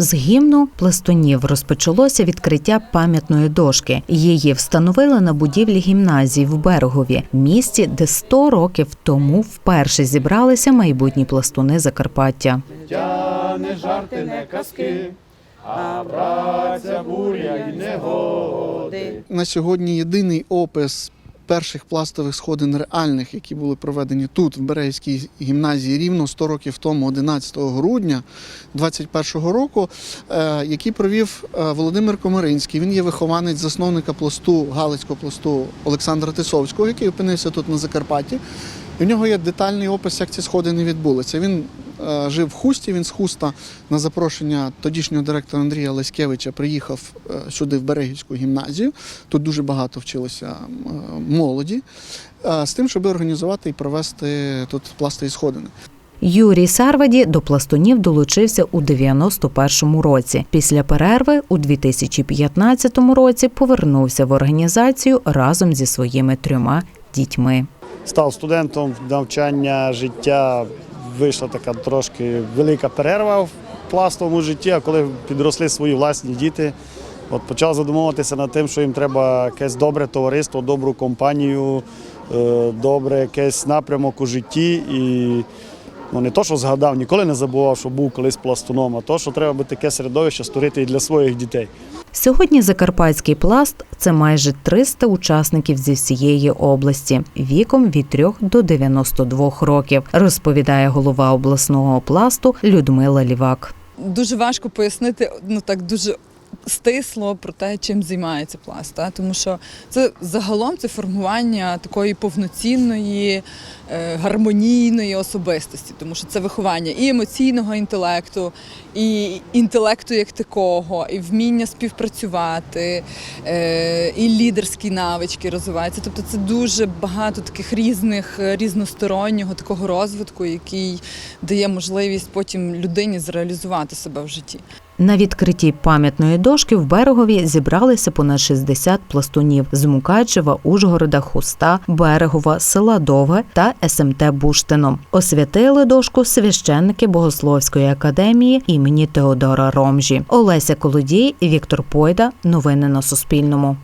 З гімну пластунів розпочалося відкриття пам'ятної дошки. Її встановили на будівлі гімназії в Берегові, місті, де 100 років тому вперше зібралися майбутні пластуни Закарпаття. Життя не жарти, не казки, а праця, буря й негоди. на сьогодні єдиний опис перших пластових сходин реальних, які були проведені тут, в Березькій гімназії, рівно 100 років тому, 11 грудня 2021 року, е, який провів е, Володимир Комаринський. Він є вихованець засновника пласту Галицького пласту Олександра Тисовського, який опинився тут на Закарпатті. І в нього є детальний опис, як ці сходини відбулися. Він жив в Хусті, він з Хуста на запрошення тодішнього директора Андрія Леськевича приїхав е, сюди, в Берегівську гімназію. Тут дуже багато вчилося е, молоді, е, з тим, щоб організувати і провести тут пластові сходини. Юрій Сарваді до пластунів долучився у 91-му році. Після перерви у 2015 році повернувся в організацію разом зі своїми трьома дітьми. став студентом навчання життя. Вийшла така трошки велика перерва в пластовому житті, а коли підросли свої власні діти, от почав задумуватися над тим, що їм треба якесь добре товариство, добру компанію, е, добре якийсь напрямок у житті. І ну, не то, що згадав, ніколи не забував, що був колись пластуном, а то, що треба би таке середовище створити і для своїх дітей. Сьогодні Закарпатський пласт це майже 300 учасників зі всієї області віком від 3 до 92 років, розповідає голова обласного пласту Людмила Лівак. дуже важко пояснити ну так дуже стисло про те, чим займається пласт. Та? Тому що це загалом це формування такої повноцінної, е, гармонійної особистості, тому що це виховання і емоційного інтелекту, і інтелекту як такого, і вміння співпрацювати, е, і лідерські навички розвиваються. Тобто це дуже багато таких різних е, різностороннього такого розвитку, який дає можливість потім людині зреалізувати себе в житті. На відкритті пам'ятної дошки в берегові зібралися понад 60 пластунів з Мукачева, Ужгорода, Хуста, Берегова, села Довге та СМТ Буштином. Освятили дошку священники Богословської академії імені Теодора Ромжі. Олеся Колодій, Віктор Пойда. Новини на Суспільному.